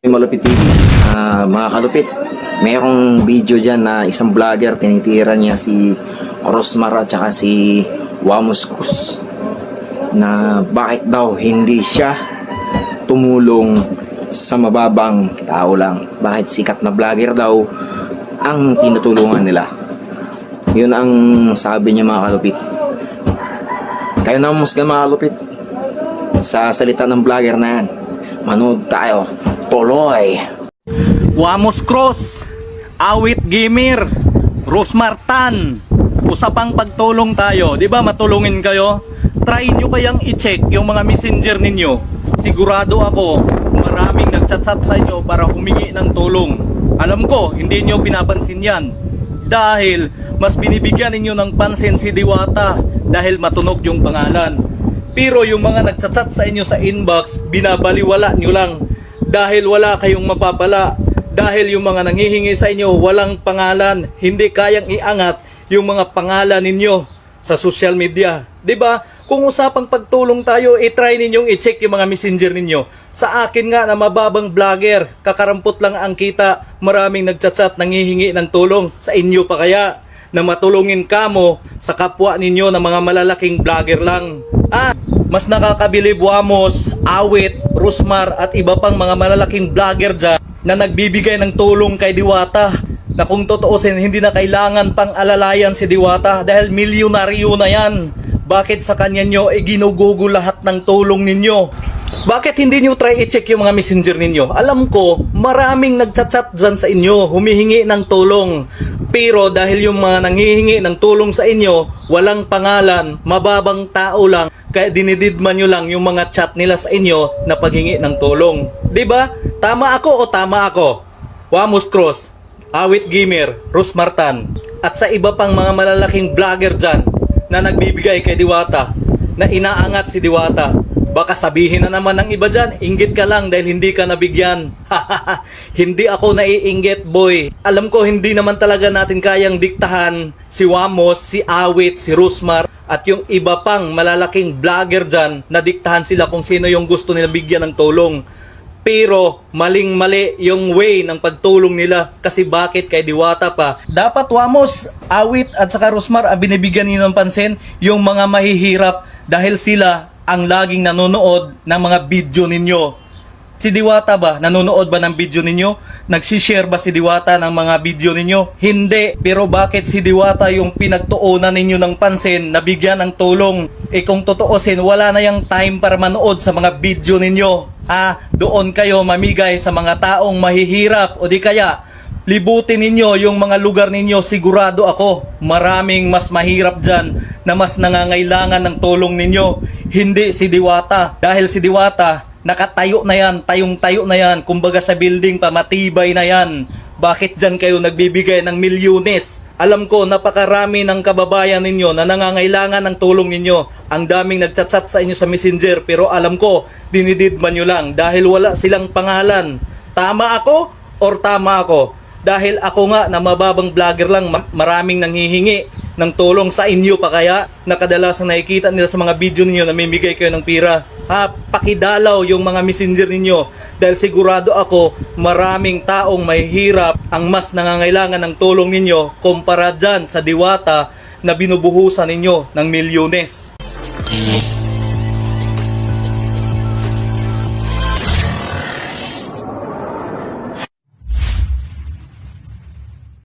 Malupit TV, Ah, mga kalupit, mayroong video dyan na isang vlogger, tinitira niya si Rosmar at saka si Wamos Cruz na bakit daw hindi siya tumulong sa mababang tao lang. Bakit sikat na vlogger daw ang tinutulungan nila. Yun ang sabi niya mga kalupit. Kayo na musga mga kalupit sa salita ng vlogger na yan. Manood tayo. Tuloy. Wamos Cross, Awit Gamer, Rosmar Tan. Usapang pagtulong tayo, 'di ba? Matulungin kayo. Try nyo kayang i-check yung mga messenger ninyo. Sigurado ako, maraming nagchat-chat sa inyo para humingi ng tulong. Alam ko, hindi nyo pinapansin yan. Dahil mas binibigyan ninyo ng pansin si Diwata dahil matunog yung pangalan. Pero yung mga nagchat-chat sa inyo sa inbox, binabaliwala nyo lang dahil wala kayong mapapala. Dahil yung mga nanghihingi sa inyo walang pangalan, hindi kayang iangat yung mga pangalan ninyo sa social media. 'Di ba? Kung usapang pagtulong tayo, i-try ninyong i-check yung mga messenger ninyo. Sa akin nga na mababang vlogger, kakarampot lang ang kita, maraming nagchat-chat nanghihingi ng tulong sa inyo pa kaya na matulungin kamo sa kapwa ninyo na mga malalaking vlogger lang. Ah, mas nakakabilib Wamos, Awit, Rusmar at iba pang mga malalaking vlogger dyan na nagbibigay ng tulong kay Diwata na kung totoosin hindi na kailangan pang alalayan si Diwata dahil milyonaryo na yan. Bakit sa kanya nyo e ginugugo lahat ng tulong ninyo? Bakit hindi nyo try i-check yung mga messenger ninyo? Alam ko, maraming nagchat-chat dyan sa inyo, humihingi ng tulong. Pero dahil yung mga nanghihingi ng tulong sa inyo, walang pangalan, mababang tao lang, kaya dinididman nyo lang yung mga chat nila sa inyo na paghingi ng tulong. ba? Tama ako o tama ako? Wamos Cross, Awit Gamer, Rus Martan, at sa iba pang mga malalaking vlogger dyan na nagbibigay kay Diwata, na inaangat si Diwata. Baka sabihin na naman ng iba dyan, inggit ka lang dahil hindi ka nabigyan. hindi ako naiinggit, boy. Alam ko hindi naman talaga natin kayang diktahan si Wamos, si Awit, si Rusmar, at yung iba pang malalaking vlogger dyan na diktahan sila kung sino yung gusto nila bigyan ng tulong. Pero maling-mali yung way ng pagtulong nila kasi bakit kay Diwata pa. Dapat Wamos, Awit at saka Rosmar ang binibigyan niyo ng pansin yung mga mahihirap dahil sila ang laging nanonood ng mga video ninyo. Si Diwata ba? Nanonood ba ng video ninyo? Nagsishare ba si Diwata ng mga video ninyo? Hindi. Pero bakit si Diwata yung pinagtuunan ninyo ng pansin na bigyan ng tulong? Eh kung totoosin, wala na yung time para manood sa mga video ninyo. Ah, doon kayo mamigay sa mga taong mahihirap o di kaya libutin ninyo yung mga lugar ninyo, sigurado ako, maraming mas mahirap dyan na mas nangangailangan ng tulong ninyo. Hindi si Diwata. Dahil si Diwata, nakatayo na yan, tayong-tayo na yan, kumbaga sa building pa, matibay na yan. Bakit dyan kayo nagbibigay ng milyones? Alam ko, napakarami ng kababayan ninyo na nangangailangan ng tulong ninyo. Ang daming nagchat-chat sa inyo sa messenger, pero alam ko, dinididman nyo lang dahil wala silang pangalan. Tama ako or tama ako? Dahil ako nga na mababang vlogger lang, ma- maraming nanghihingi ng tulong sa inyo pa kaya na kadalasan nakikita nila sa mga video ninyo na mimigay kayo ng pira. Ha, pakidalaw yung mga messenger ninyo dahil sigurado ako maraming taong mahihirap ang mas nangangailangan ng tulong ninyo kumpara dyan sa diwata na binubuhusan ninyo ng milyones.